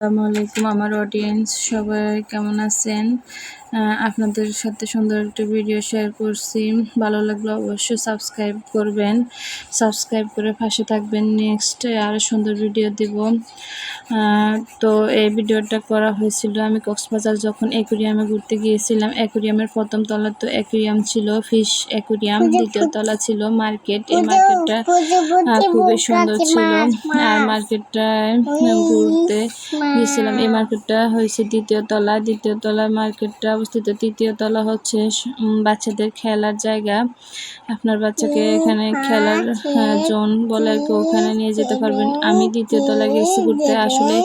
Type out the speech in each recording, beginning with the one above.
আসসালামু আলাইকুম আমার অডিয়েন্স সবাই কেমন আছেন? আপনাদের সাথে সুন্দর একটা ভিডিও শেয়ার করছি। ভালো লাগলে অবশ্যই সাবস্ক্রাইব করবেন। সাবস্ক্রাইব করে পাশে থাকবেন। নেক্সট আরও সুন্দর ভিডিও দিব। তো এই ভিডিওটা করা হয়েছিল আমি কক্সবাজার যখন অ্যাকুরিয়ামে ঘুরতে গিয়েছিলাম। অ্যাকুরিয়ামের প্রথম তলা তো অ্যাকুরিয়াম ছিল ফিশ অ্যাকুরিয়াম দ্বিতীয় তলা ছিল মার্কেট এই মার্কেটটা খুবই সুন্দর ছিল। আর মার্কেটটায় ঘুরতে গিয়েছিলাম। এই মার্কেটটা হয়েছে দ্বিতীয় তলা। দ্বিতীয় তলা মার্কেটটা অবস্থিত। তৃতীয় তলা হচ্ছে বাচ্চাদের খেলার জায়গা। আপনার বাচ্চাকে এখানে খেলার জোন বলে আর কি ওখানে নিয়ে যেতে পারবেন। আমি দ্বিতীয় তলা গেছি ঘুরতে। আসলে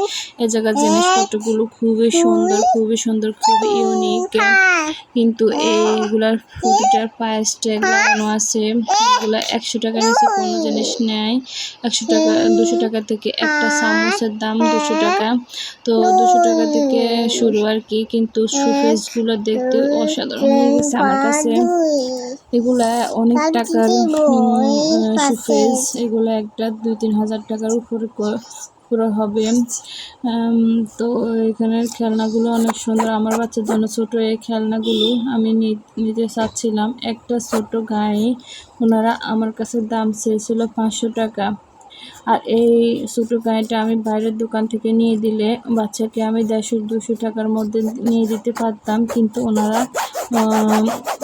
এ জায়গার জিনিসপত্রগুলো খুবই সুন্দর খুবই সুন্দর খুবই ইউনিক কিন্তু এইগুলার প্রতিটার প্রাইস ট্যাগ লাগানো আছে। এগুলো একশো টাকা নিচে কোনো জিনিস নেয় একশো টাকা দুশো টাকা থেকে একটা চামচের দাম দুশো টাকা। তো দুশো টাকা থেকে শুরু আর কি। কিন্তু সুফেসগুলো দেখতে অসাধারণ হয়ে গেছে আমার কাছে। এগুলা অনেক টাকার সুফেস এগুলো একটা দুই তিন হাজার টাকার উপরে পুরো হবে। তো এখানের খেলনাগুলো অনেক সুন্দর। আমার বাচ্চার জন্য ছোট এই খেলনাগুলো আমি নিতে চাচ্ছিলাম। একটা ছোট গায়ে ওনারা আমার কাছে দাম চেয়েছিল পাঁচশো টাকা। আর এই ছোটো গাড়িটা আমি বাইরের দোকান থেকে নিয়ে দিলে বাচ্চাকে আমি দেড়শো দুশো টাকার মধ্যে নিয়ে দিতে পারতাম। কিন্তু ওনারা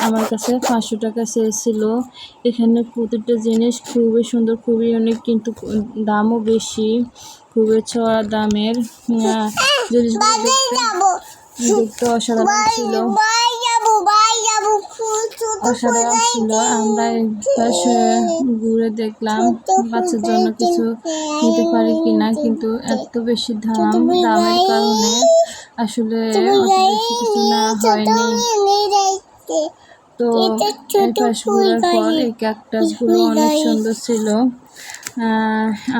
আমার কাছে পাঁচশো টাকা চেয়েছিল। এখানে প্রতিটা জিনিস খুবই সুন্দর খুবই অনেক কিন্তু দামও বেশি খুবই ছড়া দামের। জিনিসগুলো দেখতে অসাধারণ ছিল। অসাধারণ ছিল। আমরা একবার ঘুরে দেখলাম, বাচ্চার জন্য কিছু নিতে পারি কিনা, কিন্তু এত বেশি দাম, দামের কারণে আসলে অত বেশি কিছু না হয়নি। তো ঘোরার পর এই ক্যাকটাসগুলো অনেক সুন্দর ছিল।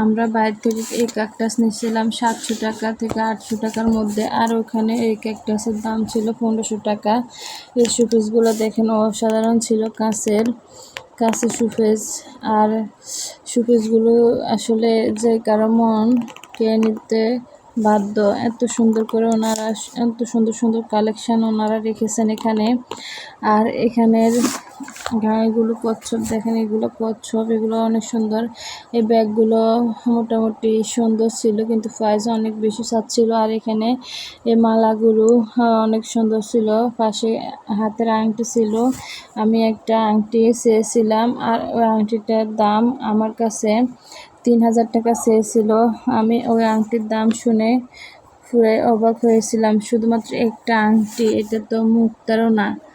আমরা বাইরে থেকে এই ক্যাকটাস নিয়েছিলাম সাতশো টাকা থেকে আটশো টাকার মধ্যে। আর ওখানে এই ক্যাকটাসের দাম ছিল পনেরোশো টাকা। এই শোপিসগুলো দেখেন অসাধারণ ছিল কাঁচের কাঁচের শোপিস আর শোপিসগুলো আসলে যে কারও মন কে নিতে বাধ্য। এত সুন্দর করে ওনারা এত সুন্দর সুন্দর কালেকশন ওনারা রেখেছেন এখানে। আর এখানের গায়েগুলো কচ্ছপ, দেখেন এগুলো কচ্ছপ, এগুলো অনেক সুন্দর। এই ব্যাগগুলো মোটামুটি সুন্দর ছিল, কিন্তু প্রাইস অনেক বেশি চাচ্ছিল। আর এখানে এই মালাগুলো অনেক সুন্দর ছিল। পাশে হাতের আংটি ছিল। আমি একটা আংটি চেয়েছিলাম। আর ওই আংটিটার দাম আমার কাছে তিন হাজার টাকা চেয়েছিল। আমি ওই আংটির দাম শুনে পুরাই অবাক হয়েছিলাম। শুধুমাত্র একটা আংটি, এটা তো মুক্তারও না।